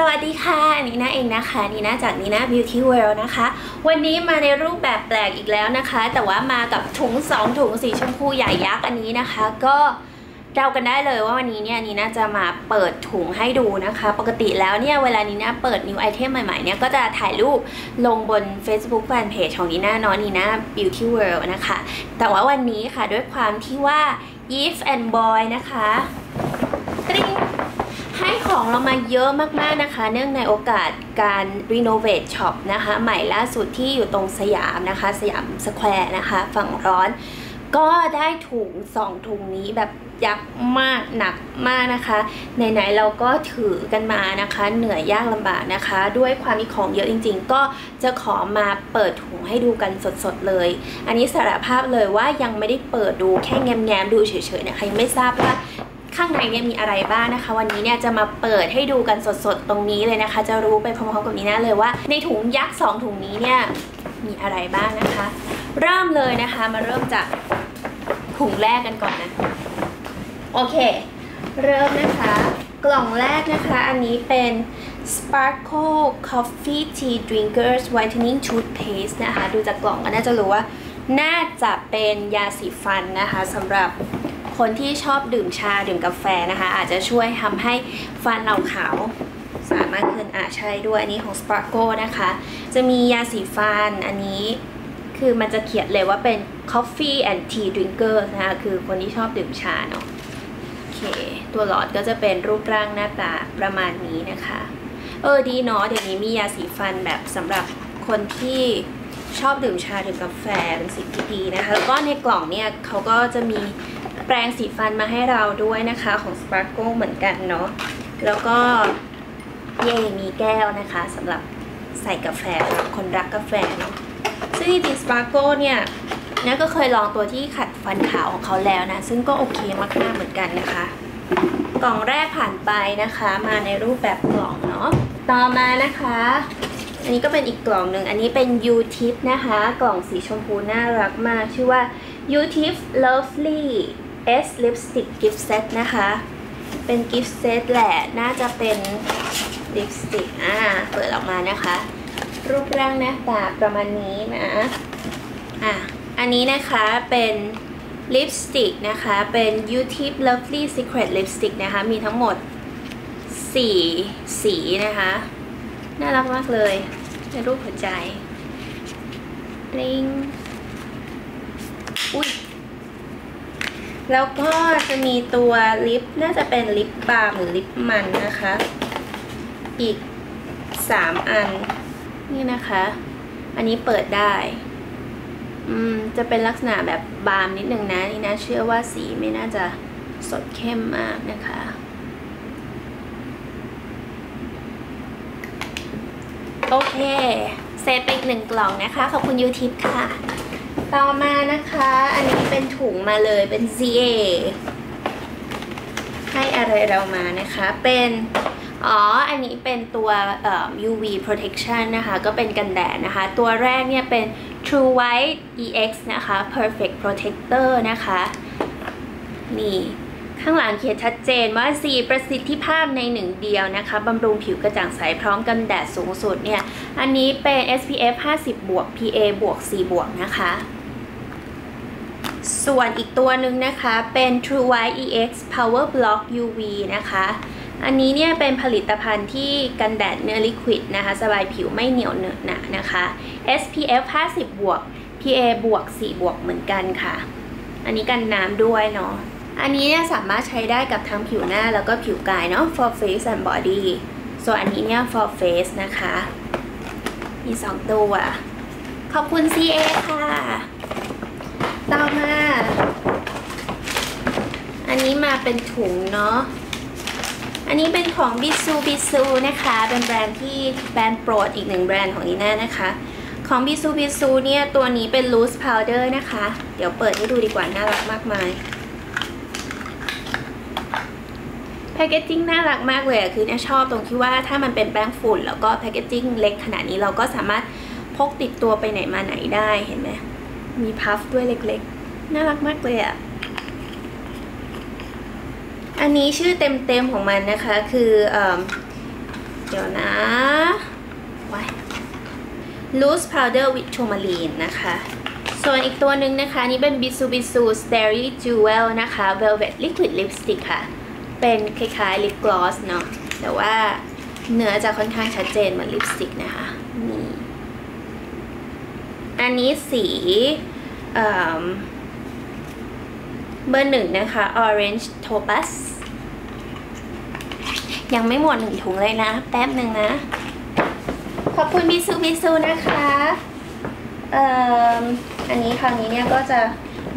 สวัสดีค่ะนีน่าเองนะคะนีน่าจากนีน่า Beauty World นะคะ วันนี้มาในรูปแบบแปลกอีกแล้วนะคะ แต่ว่ามากับถุง 2 ถุงสีชมพูใหญ่ยักษ์อันนี้นะคะ ก็เดากันได้เลยว่าวันนี้เนี่ยนีน่าจะมาเปิดถุงให้ดูนะคะ ปกติแล้วเนี่ยเวลานีน่าเปิดนิวไอเทมใหม่ๆเนี่ยก็จะถ่ายรูปลงบน Facebook Fanpage ของนีน่าเนาะนีน่า Beauty World นะคะ แต่ว่าวันนี้ค่ะด้วยความที่ว่า Eve and Boy นะคะตริง ของเรามาเยอะมากๆนะคะ เนื่องในโอกาสการรีโนเวทช็อปนะคะ ใหม่ล่าสุดที่อยู่ตรงสยามนะคะ สยามสแควร์นะคะ ฝั่งร้อน ก็ได้ถุงสองถุงนี้แบบยักษ์มากหนักมากนะคะไหนๆเราก็ถือกันมานะคะ เหนื่อยยากลำบากนะคะ ด้วยความมีของเยอะจริง ๆ ก็จะขอมาเปิดถุงให้ดูกันสดๆเลย อันนี้สารภาพเลยว่ายังไม่ได้เปิดดูแค่แง้มๆดูเฉยๆนะคะยังไม่ทราบว่า ข้างในเนี่ยมีอะไรบ้างนะคะ วันนี้เนี่ยจะมาเปิดให้ดูกันสดๆตรงนี้เลยนะคะ จะรู้ไปพร้อมๆกับนี้นะเลยว่า ในถุงยักษ์สองถุงนี้เนี่ยมีอะไรบ้างนะคะ เริ่มเลยนะคะมาเริ่มจากถุงแรกกันก่อนนะโอเค เริ่มนะคะ กล่องแรกนะคะ อันนี้เป็น Sparkle Coffee Tea Drinkers Whitening Toothpaste นะคะ ดูจากกล่องก็น่าจะรู้ว่า น่าจะเป็นยาสีฟันนะคะสำหรับ คนที่ชอบดื่มชาดื่มกาแฟนะคะ อาจจะช่วยทำให้ฟันเราขาวสามารถขึ้นอ่าใช่ด้วยอันนี้ของ Sparkle นะคะ จะมียาสีฟันอันนี้คือมันจะเขียนเลยว่าเป็น coffee and tea drinker นะคะ คือคนที่ชอบดื่มชาเนาะโอเค ตัวหลอดก็จะเป็นรูปร่างหน้าตาประมาณนี้นะคะ เออดีเนาะเดี๋ยวนี้มียาสีฟันแบบสำหรับคนที่ชอบดื่มชาดื่มกาแฟเป็นสิ่งที่ดีนะคะแล้วก็ในกล่องเนี่ยเขาก็จะมี แปรงสีฟันมาให้เราด้วยนะคะของ Sparkle เหมือนกันเนาะแล้วก็เย่มีแก้วนะคะสำหรับใส่กาแฟสำหรับคนรักกาแฟเนาะซึ่งจริงๆ Sparkle เนี่ยนะก็เคยลองตัวที่ขัดฟันขาวของเขาแล้วนะ ซึ่งก็โอเคมากๆเหมือนกันนะคะ กล่องแรกผ่านไปนะคะ มาในรูปแบบกล่องเนาะต่อมานะคะ อันนี้ก็เป็นอีกกล่องหนึ่งอันนี้เป็น U Tip นะคะ กล่องสีชมพูน่ารักมาก ชื่อว่า U Tip Lovely S Lipstick Gift Set นะคะ เป็น gift set แหละ น่าจะเป็นลิปสติก อ่า เปิดออกมานะคะ รูปร่างหน้าตาประมาณนี้นะ อะ อันนี้นะคะเป็นลิปสติกนะคะ เป็น U Tip Lovely Secret Lipstick นะคะ มีทั้งหมด 4 สีนะคะ น่ารักมากเลย ในรูปหัวใจลิง อุ้ย แล้วก็จะมีตัวลิปน่าจะเป็นลิปบาล์มหรือลิปมันนะคะ อีก 3 อัน นี่นะคะ อันนี้เปิดได้ อืม จะเป็นลักษณะแบบบาล์มนิดนึงนะนี่นะเชื่อว่าสีไม่น่าจะสดเข้มมากนะคะ โอเค เซตไปอีกหนึ่งกล่องนะคะ ขอบคุณยูทิปค่ะ ต่อมานะคะ อันนี้เป็นถุงมาเลยเป็น ZA ให้อะไรเรามานะคะ เป็น อ๋อ อันนี้เป็นตัว UV protection นะคะ ก็เป็นกันแดดนะคะ ตัวแรกเนี่ยเป็น True White EX นะคะ Perfect Protector นะคะ นี่ ข้างหลังเขียนชัดเจนว่า 4 ประสิทธิภาพในหนึ่งเดียวนะคะบำรุงผิวกระจ่างใสพร้อมกันแดดสูงสุดเนี่ย อันนี้เป็น SPF 50บวก PA บวก4บวกนะคะ ส่วนอีกตัวหนึ่งนะคะเป็น True White EX Power Block UV นะคะ อันนี้เนี่ยเป็นผลิตภัณฑ์ที่กันแดดเนื้อลิควิดนะคะ สบายผิวไม่เหนียวเหนอะหนะนะคะ SPF 50บวก PA บวก4บวกเหมือนกันค่ะ อันนี้กันน้ำด้วยเนาะ อันนี้เนี่ยสามารถใช้ได้กับทั้งผิวหน้าแล้วก็ผิวกายเนาะ for face and body ส่วนอันนี้เนี่ย for face นะคะ มี 2 ตัว ขอบคุณ CA ค่ะ ต่อมา อันนี้มาเป็นถุงเนาะ อันนี้เป็นของบิซูบิซูนะคะ เป็นแบรนด์ที่แบรนด์โปรดอีกหนึ่งแบรนด์ของนีน่านะคะของบิซูบิซูเนี่ย ตัวนี้เป็น loose powder นะคะ เดี๋ยวเปิดให้ดูดีกว่า น่ารักมากมาย แพคเกจจิ้งน่ารักมากเลยอะคือเนี่ยชอบตรงที่ว่าถ้ามันเป็นแป้งฝุ่น แล้วก็แพคเกจจิ้งเล็กขนาดนี้เราก็สามารถพกติดตัวไปไหนมาไหนได้เห็นไหมมีพัฟด้วยเล็กๆ น่ารักมากเลยอะอันนี้ชื่อเต็มๆของมันนะคะคือเดี๋ยวนะไว้ loose powder with tourmaline นะคะส่วนอีกตัวหนึ่งนะคะ นี่เป็น Bisu Bisu Starry Jewel นะคะ Velvet Liquid Lipstick ค่ะ เป็นคล้ายๆ lip gloss เนาะแต่ว่าเนื้อจะค่อนข้างชัดเจนเหมือนลิปสติกนะคะนี่อันนี้สีเบอร์หนึ่งนะคะ Orange Topaz ยังไม่หมดหนึ่งถุงเลยนะ แป๊บหนึ่งนะ ขอบคุณบิซูบิซูนะคะเอ่ออันนี้คราวนี้เนี่ยก็จะ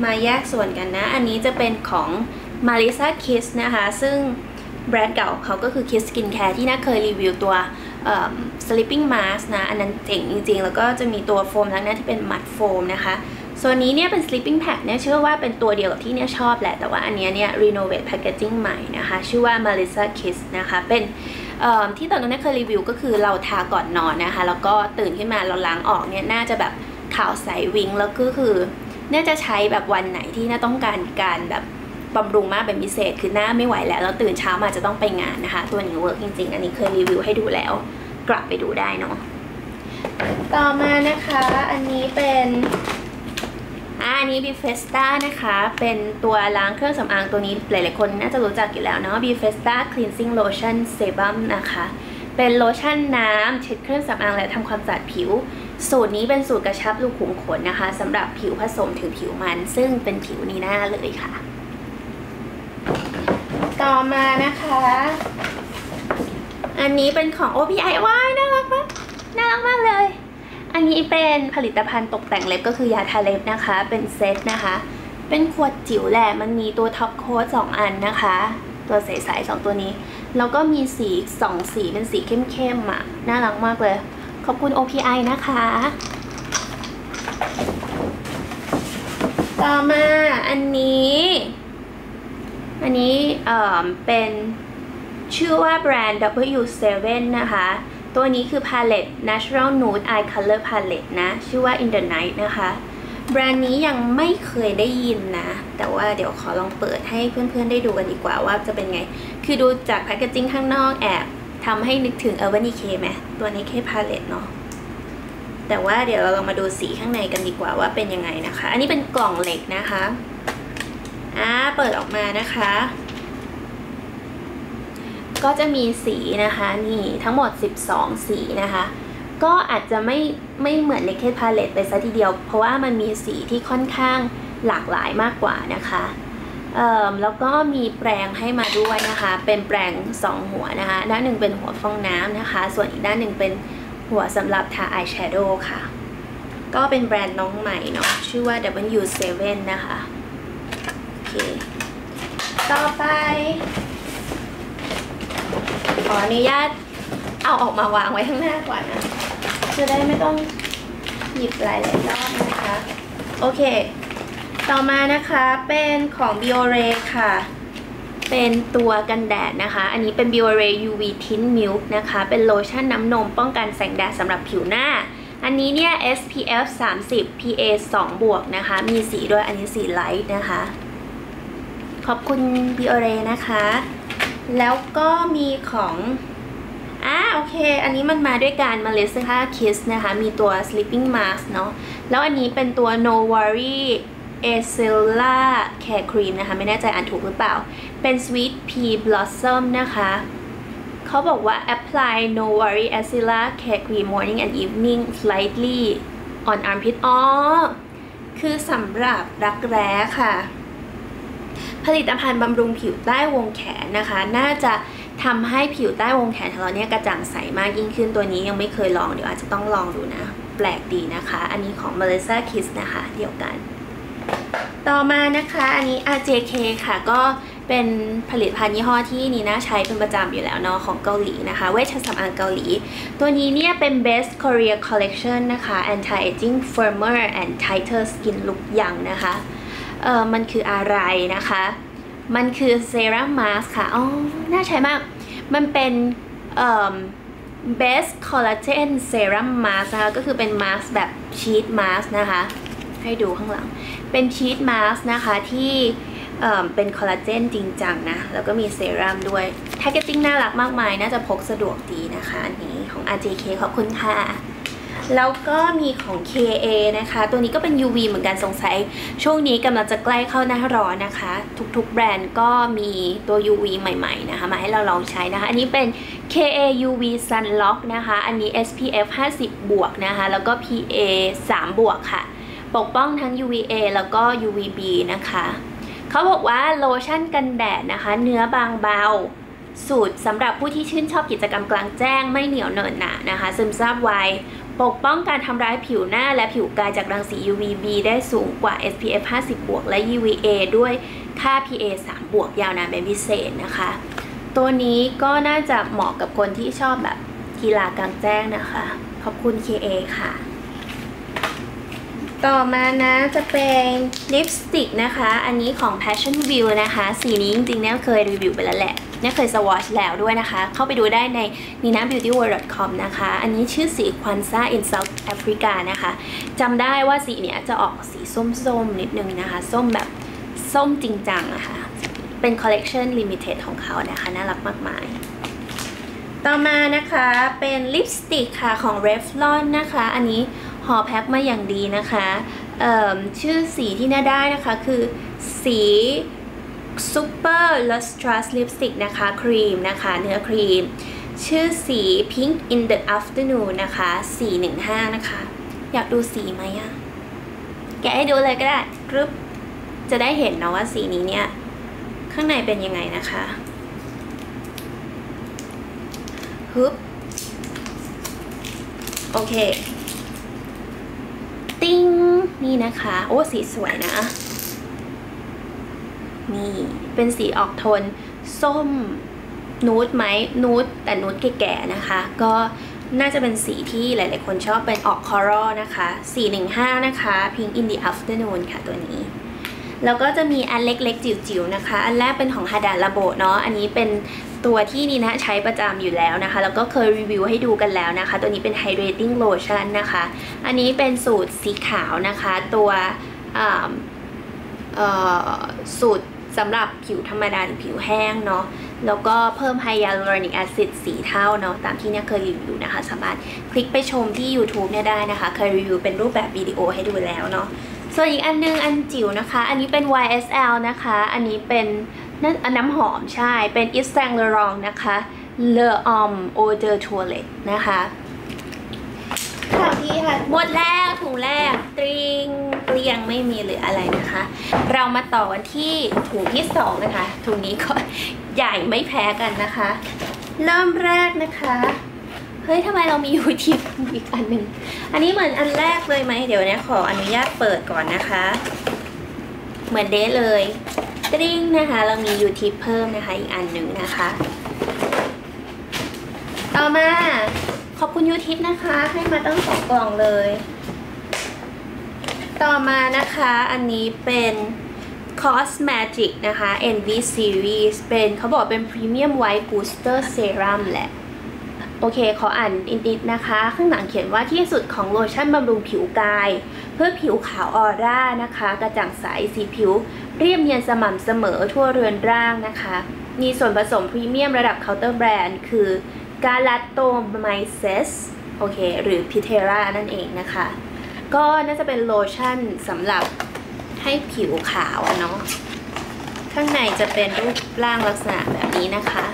มาแยกส่วนกันนะ อันนี้จะเป็นของ Marisa Kiss นะคะ ซึ่งแบรนด์เก่าเขาก็คือ Kiss Skincare ที่น่าเคยรีวิวตัว sleeping mask นะ อันนั้นเจ๋งจริง ๆ แล้วก็จะมีตัวโฟมล้างหน้าที่เป็นมัดโฟมนะคะส่วนนี้เนี่ยเป็น sleeping pack เนี่ยเชื่อว่าเป็นตัวเดียวกับที่เนี่ยชอบแหละ แต่ว่าอันนี้เนี่ย renovate packaging ใหม่นะคะ ชื่อว่า Melissa Kiss นะคะ เป็นที่ตอนนั้นเคยรีวิวก็คือเราทาก่อนนอนนะคะ แล้วก็ตื่นขึ้นมาเราล้างออกเนี่ยน่าจะแบบขาวใสวิงแล้วก็คือ น่าจะใช้แบบวันไหนที่น่าต้องการการแบบ บำรุงมากเป็นพิเศษ คือหน้าไม่ไหวแล้วแล้วตื่นเช้ามาจะต้องไปงานนะคะ ตัวนี้เวิร์กจริง ๆ อันนี้เคยรีวิวให้ดูแล้ว กลับไปดูได้เนาะต่อมานะคะอันนี้เป็นอันนี้บีเฟสตานะคะ เป็นตัวล้างเครื่องสำอางตัวนี้หลายๆคนน่าจะรู้จักอยู่แล้วเนาะบีเฟสตา cleansing lotion serum นะคะ เป็นโลชั่นน้ำเช็ดเครื่องสำอางและทำความสะอาดผิว สูตรนี้เป็นสูตรกระชับรูขุมขนนะคะสำหรับผิวผสมถึงผิวมัน ซึ่งเป็นผิวนีหน้าเลยค่ะ ต่อมานะคะ อันนี้เป็นของ OPI ว้ายน่ารักมากน่ารักมากเลย อันนี้เป็นผลิตภัณฑ์ตกแต่งเล็บก็คือยาทาเล็บนะคะ เป็นเซตนะคะ เป็นขวดจิ๋วแหละ มันมีตัวท็อปโค้ดสองอันนะคะ ตัวใสๆสองตัวนี้ แล้วก็มีสีสองสีเป็นสีเข้มๆอะ น่ารักมากเลย ขอบคุณ OPI นะคะ ต่อมาอันนี้ อันนี้เอ่อเป็นชื่อว่าแบรนด์ W7 นะคะ ตัวนี้คือ palette natural nude eye color palette นะ ชื่อว่า in the night นะคะ แบรนด์นี้ยังไม่เคยได้ยินนะ แต่ว่าเดี๋ยวขอลองเปิดให้เพื่อนๆได้ดูกันดีกว่าว่าจะเป็นไง คือดูจากแพคเกจิ้งข้างนอกแอบทำให้นึกถึง Urban Decay ไหมตัวนี้แค่ palette เนาะแต่ว่าเดี๋ยวเราลองมาดูสีข้างในกันดีกว่าว่าเป็นยังไงนะคะ อันนี้เป็นกล่องเหล็กนะคะ อ่าเปิดออกมานะคะ ก็จะมีสีนะคะนี่ทั้งหมด 12 สีนะคะ ก็อาจจะไม่ไม่เหมือนในเคสพาเลตไปซะทีเดียว เพราะว่ามันมีสีที่ค่อนข้างหลากหลายมากกว่านะคะแล้วก็มีแปรงให้มาด้วยนะคะ เป็นแปรง 2 หัวนะคะ ด้านหนึ่งเป็นหัวฟองน้ำนะคะ ส่วนอีกด้านหนึ่งเป็นหัวสำหรับทาอายแชโดว์ค่ะ ก็เป็นแบรนด์น้องใหม่เนาะชื่อว่า W7 นะคะ เค ต่อไป ขออนุญาตเอาออกมาวางไว้ข้างหน้าก่อนนะจะได้ไม่ต้องหยิบหลายๆรอบนะคะ โอเค ต่อมานะคะเป็นของ Biore ค่ะ เป็นตัวกันแดดนะคะ อันนี้เป็น Biore UV Tint Milk นะคะ เป็นโลชั่นน้ำนมป้องกันแสงแดดสำหรับผิวหน้า อันนี้เนี่ย SPF 30 PA 2 บวกนะคะ มีสีด้วยอันนี้สีไลท์นะคะ ขอบคุณ Biore นะคะ แล้วก็มีของอ่าโอเค อันนี้มันมาด้วยการมาเลสค่าคิสนะคะ มีตัว sleeping mask เนาะแล้วอันนี้เป็นตัว no worry a c e l l a care cream นะคะ ไม่แน่ใจอ่านถูกหรือเปล่า เป็น sweet pea blossom นะคะเขาบอกว่า apply no worry a c e l l a care cream morning and evening slightly on armpit อ๋อคือสำหรับรักแร้ค่ะ ผลิตภัณฑ์บำรุงผิวใต้วงแขนนะคะ น่าจะทำให้ผิวใต้วงแขนของเราเนี่ยกระจ่างใสมากยิ่งขึ้นตัวนี้ยังไม่เคยลองเดี๋ยวอาจจะต้องลองดูนะ แปลกดีนะคะ อันนี้ของ m e l i s s a Kiss นะคะเดียวกัน ต่อมานะคะอันนี้ RJK ค่ะก็เป็นผลิตภัณฑ์ยี่ห้อที่นีน่าใช้เป็นประจำอยู่แล้วเนาะของเกาหลีนะคะ เวชสำอางเกาหลี ตัวนี้เนี่ยเป็น Best Korea Collection นะคะ Anti Aging Firmer and Tighter Skin Look Young นะคะ เออมันคืออะไรนะคะ มันคือเซรั่มมาสค่ะอ๋อน่าใช้มาก มันเป็นเอ่อ best collagen serum mask นะคะ ก็คือเป็นมาสแบบชีทมาสนะคะ ให้ดูข้างหลัง เป็นชีทมาสนะคะที่เอ่อเป็นคอลลาเจนจริงจังนะ แล้วก็มีเซรั่มด้วย แพคเกจจิ้งน่ารักมากมาย น่าจะพกสะดวกดีนะคะ อันนี้ของ RJK ขอบคุณค่ะ แล้วก็มีของ KA นะคะ ตัวนี้ก็เป็น UV เหมือนกันสงสัย ช่วงนี้กำลังจะใกล้เข้าหน้าร้อนนะคะ ทุกๆ แบรนด์ก็มีตัว UV ใหม่ๆนะคะ มาให้เราลองใช้นะคะ อันนี้เป็น KA UV Sunlock นะคะ อันนี้ SPF 50 บวกนะคะ แล้วก็ PA 3 บวกค่ะ ปกป้องทั้ง UVA แล้วก็ UVB นะคะเขาบอกว่าโลชั่นกันแดดนะคะ เนื้อบางเบาสูตรสำหรับผู้ที่ชื่นชอบกิจกรรมกลางแจ้งไม่เหนียวเหนอะหนะนะคะ ซึมซาบไว ปกป้องการทำร้ายผิวหน้าและผิวกายจากรังสี UVB ได้สูงกว่า SPF 50บวกและ UVA ด้วยค่า PA 3บวกยาวนานเป็นพิเศษนะคะ ตัวนี้ก็น่าจะเหมาะกับคนที่ชอบแบบกีฬากลางแจ้งนะคะ ขอบคุณ KA ค่ะ ต่อมานะจะเป็นลิปสติกนะคะ อันนี้ของ Passion View นะคะ สีนี้จริงๆเนี่ยเคยรีวิวไปแล้วแหละเนี่ยเคยสวอชแล้วด้วยนะคะ เข้าไปดูได้ใน ninabeautyworld.com นะคะ อันนี้ชื่อสี Kwanzaa in South Africa นะคะจำได้ว่าสีเนี้ยจะออกสีส้มๆนิดนึงนะคะ ส้มแบบส้มจริงจังอะคะ่ะเป็นคอลเลกชันลิมิเต็ดของเขานะคะ น่ารักมากมายต่อมานะคะเป็นลิปสติกค่ะของ Revlon นะคะ อันนี้ ห่อแพ็คมาอย่างดีนะคะชื่อสีที่น่าได้นะคะคือสี Super Lustrous Lipstick นะคะครีมนะคะเนื้อครีม ชื่อสี Pink in the Afternoon นะคะ 415 นะคะ อยากดูสีไหมอะแกให้ดูเลยก็ได้กรึ๊บจะได้เห็นนะว่าสีนี้เนี่ย ข้างในเป็นยังไงนะคะฮึบโอเค ติ้งนี่นะคะ โอ้สีสวยนะ นี่เป็นสีออกโทน ส้มนูดไหมนูดแต่นูดแก่ๆนะคะ ก็น่าจะเป็นสีที่หลายๆคนชอบเป็นออกคอรัลนะคะ 415 นะคะ Pink in the Afternoon ค่ะตัวนี้ แล้วก็จะมีอันเล็กๆ จิ๋วๆนะคะ อันแรกเป็นของฮาดาลาโบเนาะอันนี้เป็น ตัวที่นี่นะใช้ประจำอยู่แล้วนะคะ แล้วก็เคยรีวิวให้ดูกันแล้วนะคะ ตัวนี้เป็น Hydrating Lotion นะคะ อันนี้เป็นสูตรสีขาวนะคะ ตัวสูตรสำหรับผิวธรรมดาหรือผิวแห้งเนาะแล้วก็เพิ่มไฮยาลูรอนิกแอซิดสีเท่าเนาะตามที่เนี่ยเคยรีวิวนะคะ สามารถคลิกไปชมที่ YouTube เนี่ยได้นะคะ เคยรีวิวเป็นรูปแบบวิดีโอให้ดูแล้วเนาะส่วนอีกอันนึงอันจิ๋วนะคะ อันนี้เป็น YSL นะคะ อันนี้เป็น นั่นน้ำหอมใช่ เป็น i s t a n g l e r o n g นะคะ Le Homme Eau de Toilette นะคะข่าวที่ค่ะหมดแล้วถุงแรกตริงเกลียงไม่มีหรืออะไรนะคะ เรามาต่อกันที่ถุงที่สองนะคะถุงนี้ก็ใหญ่ไม่แพ้กันนะคะ เริ่มแรกนะคะเฮ้ยทำไมเรามีอยู่ที่อีกอันหนึ่งอันนี้เหมือนอันแรกเลยไหมเดี๋ยวเนี่ยขออนุญาตเปิดก่อนนะคะ เหมือนเดทเลย ตริ้งนะคะ เรามียูทิปเพิ่มนะคะอีกอันหนึ่งนะคะ ต่อมาขอบคุณยูทิปนะคะ ให้มาตั้งสองกล่องเลย ต่อมานะคะอันนี้เป็น Cosmatic นะคะ NV Series เป็นเขาบอกเป็น Premium White Booster Serum แหละ โอเค ขออ่านอิดๆนะคะ ข้างหลังเขียนว่าที่สุดของโลชั่นบำรุงผิวกาย เพื่อผิวขาวออร่านะคะ กระจ่างใสสีผิว เรียบเนียนสม่ำเสมอทั่วเรือนร่างนะคะ มีส่วนผสมพรีเมียมระดับเคาน์เตอร์แบรนด์คือกาลาโตไมเซสโอเค หรือพิเทรานั่นเองนะคะ ก็น่าจะเป็นโลชั่นสำหรับให้ผิวขาวเนาะ ข้างในจะเป็นรูปร่างลักษณะแบบนี้นะคะ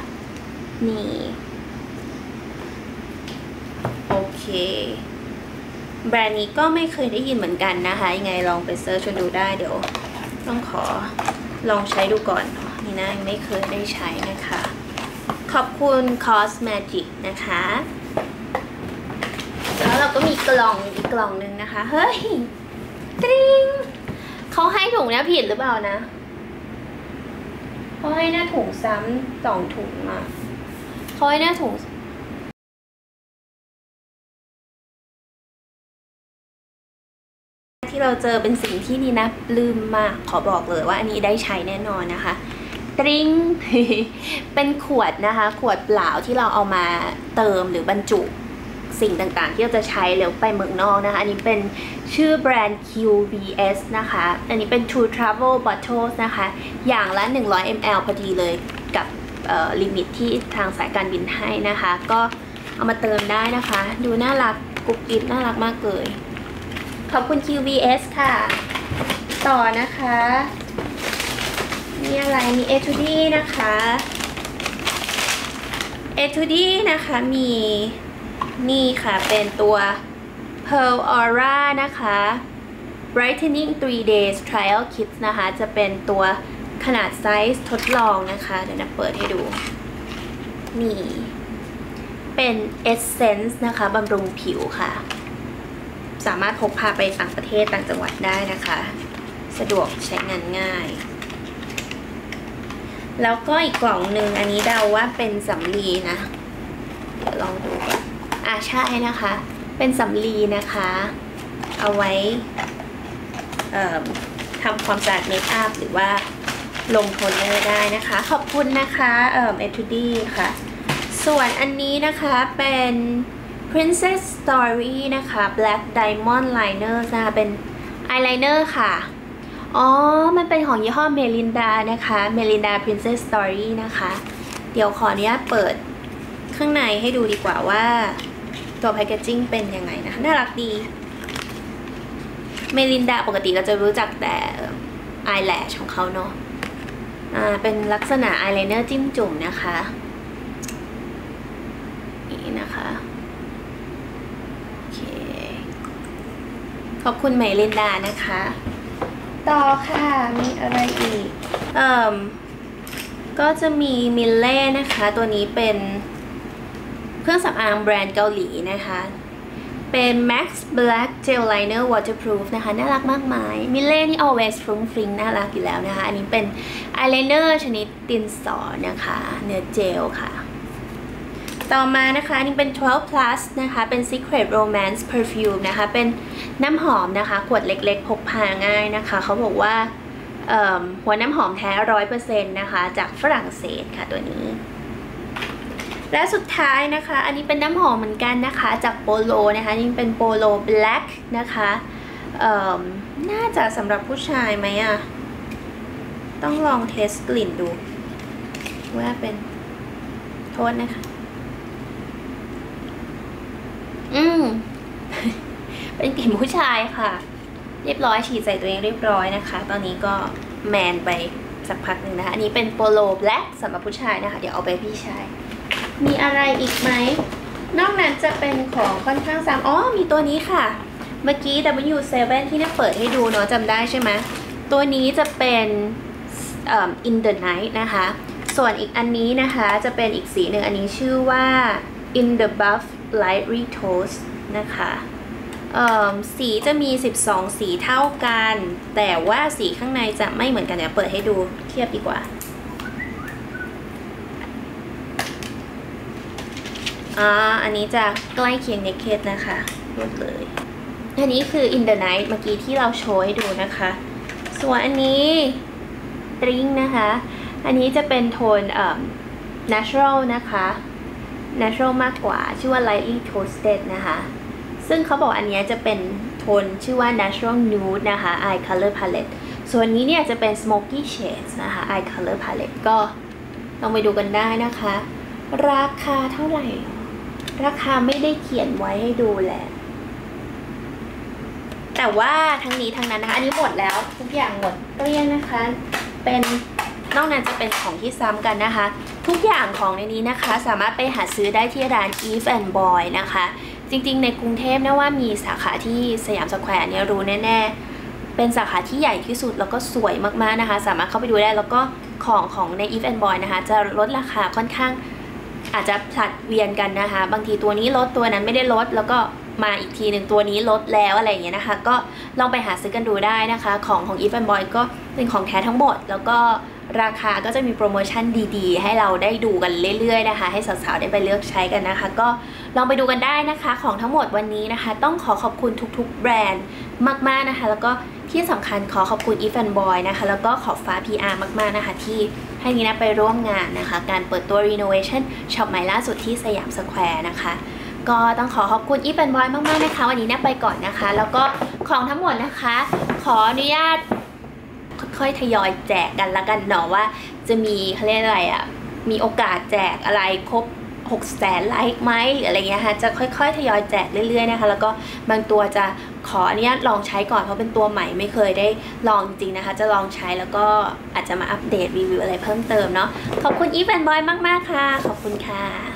นี่ โอเค แบรนด์นี้ก็ไม่เคยได้ยินเหมือนกันนะคะ ยังไงลองไปเซิร์ชดูได้เดี๋ยว ต้องขอลองใช้ดูก่อนนี่นะไม่เคยได้ใช้นะคะ ขอบคุณ Cosmatic นะคะ แล้วเราก็มีกล่องอีกกล่องนึงนะคะ เฮ้ยตริงเขาให้ถุงเนี้ยผิดหรือเปล่านะเขาให้หน้าถุงซ้ำสองถุงอะเขาให้หน้าถุง ที่เราเจอเป็นสิ่งที่นี่นะลืมมากขอบอกเลยว่าอันนี้ได้ใช้แน่นอนนะคะตริงเป็นขวดนะคะ ขวดเปล่าที่เราเอามาเติมหรือบรรจุสิ่งต่างๆ ที่เราจะใช้แล้วไปเมืองนอกนะคะ อันนี้เป็นชื่อแบรนด์ QVS นะคะ อันนี้เป็น True Travel Bottles นะคะ อย่างละ 100 ml พอดีเลยกับลิมิตที่ทางสายการบินให้นะคะ ก็เอามาเติมได้นะคะ ดูน่ารักกุ๊บกิ๊บน่ารักมากเลย ขอบคุณ QVS ค่ะ ต่อนะคะ มีอะไร มี a t u d y นะคะ a t u d y นะคะ มี นี่ค่ะ เป็นตัว Pearl Aura นะคะ Brightening 3 Days Trial Kit นะคะ จะเป็นตัวขนาดไซส์ทดลองนะคะ เดี๋ยวนะเปิดให้ดู นี่ เป็น Essence นะคะบำรุงผิวค่ะ สามารถพกพาไปต่างประเทศต่างจังหวัดได้นะคะ สะดวกใช้งานง่าย แล้วก็อีกกล่องหนึ่งอันนี้เดาว่าเป็นสำลีนะ เดี๋ยวลองดูก่อนอ่าใช่นะคะ เป็นสำลีนะคะ เอาไว้ทำความสะอาดเมคอัพหรือว่าลงโทนเนอร์ได้นะคะ ขอบคุณนะคะเอ่อเอทูดี้ค่ะ ส่วนอันนี้นะคะเป็น Princess Story นะคะ Black Diamond Liner นะคะ เป็นอายไลเนอร์ค่ะ อ๋อ มันเป็นของยี่ห้อเมลินดานะคะ เมลินดา Princess Story นะคะ เดี๋ยวขออนุญาตเปิดข้างในให้ดูดีกว่าว่า ตัวแพคเกจจิ้งเป็นยังไงนะคะน่ารักดี เมลินดาปกติเราจะรู้จักแต่อายแลชของเขาเนาะ อ่า เป็นลักษณะอายไลเนอร์จิ้มจุ่มนะคะ นี่นะคะ โอเค ขอบคุณเมลินดานะคะ ต่อค่ะมีอะไรอีก เอ่มก็จะมีมิลเล่นะคะ ตัวนี้เป็นเครื่องสำอางแบรนด์เกาหลีนะคะ เป็น Max Black Gel Liner Waterproof นะคะ น่ารักมากมายมิลเล่นี่ always ฟรุ้งฟริ้งน่ารักอยู่แล้วนะคะ อันนี้เป็นอายไลเนอร์ชนิดตินสอนะคะ เนื้อเจลค่ะ ต่อมานะคะนี่เป็น 12 plus นะคะ เป็น Secret Romance Perfume นะคะ เป็นน้ำหอมนะคะ ขวดเล็กๆ พกพาง่ายนะคะ เขาบอกว่าหัวน้ำหอมแท้ร้อยเปอร์เซ็นต์นะคะ จากฝรั่งเศสค่ะตัวนี้ และสุดท้ายนะคะ อันนี้เป็นน้ำหอมเหมือนกันนะคะ จากโปโลนะคะ นี่เป็นโปโล Black นะคะน่าจะสำหรับผู้ชายไหมอะต้องลองเทสกลิ่นดู ว่าเป็นโทษนะคะ อืม เป็นกลิ่นผู้ชายค่ะ เรียบร้อยฉีดใส่ตัวเองเรียบร้อยนะคะ ตอนนี้ก็แมนไปสักพักหนึ่งนะคะ อันนี้เป็นโปโลแบล็กสำหรับผู้ชายนะคะ เดี๋ยวเอาไปพี่ชาย มีอะไรอีกไหม นอกนั้นจะเป็นของค่อนข้างซ้ำอ๋อ มีตัวนี้ค่ะ เมื่อกี้ W7 ที่น่าเปิดให้ดูเนาะจำได้ใช่ไหม ตัวนี้จะเป็น in the night นะคะ ส่วนอีกอันนี้นะคะจะเป็นอีกสีหนึ่งอันนี้ชื่อว่า in the buff light retoast นะคะสีจะมี 12 สีเท่ากัน แต่ว่าสีข้างในจะไม่เหมือนกันเดี๋ยวเปิดให้ดูเทียบดีกว่าอ่าอันนี้จะใกล้เคียง naked นะคะรวดเลย อันนี้คือ in the night เมื่อกี้ที่เราโชว์ให้ดูนะคะ ส่วนอันนี้ดริงนะคะ อันนี้จะเป็นโทน natural นะคะ natural มากกว่า ชื่อว่า lightly toasted นะคะ ซึ่งเขาบอกอันนี้จะเป็นโทนชื่อว่า natural nude นะคะ eye color palette ส่วนนี้เนี่ยจะเป็น smoky shades นะคะ eye color palette ก็ลองไปดูกันได้นะคะ ราคาเท่าไหร่ ราคาไม่ได้เขียนไว้ให้ดูแหละ แต่ว่าทั้งนี้ทั้งนั้นนะคะ อันนี้หมดแล้วทุกอย่างหมดเกลี้ยงนะคะ เป็น นอกนั้นจะเป็นของที่ซ้ำกันนะคะ ทุกอย่างของในนี้นะคะ สามารถไปหาซื้อได้ที่ร้าน Eve and Boy นะคะ จริงๆ ในกรุงเทพนะว่ามีสาขาที่สยามสแควร์เนี่ยรู้แน่ๆ เป็นสาขาที่ใหญ่ที่สุดแล้วก็สวยมากๆนะคะ สามารถเข้าไปดูได้แล้วก็ของของใน Eve and Boy นะคะ จะลดราคาค่อนข้างอาจจะผลัดเวียนกันนะคะ บางทีตัวนี้ลดตัวนั้นไม่ได้ลดแล้วก็มาอีกทีหนึ่งตัวนี้ลดแล้วอะไรอย่างเงี้ยนะคะ ก็ลองไปหาซื้อกันดูได้นะคะ ของของ Eve and Boy ก็เป็นของแท้ทั้งหมด แล้วก็ ราคาก็จะมีโปรโมชั่นดีๆ ให้เราได้ดูกันเรื่อยๆนะคะ ให้สาวๆได้ไปเลือกใช้กันนะคะ ก็ลองไปดูกันได้นะคะของทั้งหมดวันนี้นะคะ ต้องขอขอบคุณทุกๆ แบรนด์มากๆนะคะ แล้วก็ที่สำคัญขอขอบคุณ e f a n Boy นะคะ แล้วก็ขอบฟ้า PR มากๆนะคะ ที่ให้นีนะไปร่วมงานนะคะ การเปิดตัว Renovation ช็อปใหม่ล่าสุดที่สยามสแควร์นะคะก็ต้องขอขอบคุณอีฟแอนบอยมาก ๆ นะคะ วันนี้นี่ไปก่อนนะคะ แล้วก็ของทั้งหมดนะคะ ขออนุญาต ค่อยๆทยอยแจกกันละกันเนาะว่า จะมีเขาเรียกอะไรอะ่ะมีโอกาสแจกอะไรครบ6แสนไลค์ไหมหรืออะไรเงี้ยค่ะจะค่อยๆ ทยอยแจกเรื่อยๆนะคะแล้วก็บางตัวจะขออนุญาตลองใช้ก่อนเพราะเป็นตัวใหม่ไม่เคยได้ลองจริงนะคะ จะลองใช้แล้วก็อาจจะมาอัปเดตรีวิวอะไรเพิ่มเติมเนาะขอบคุณอีฟแอนบอยมากๆค่ะ ขอบคุณค่ะ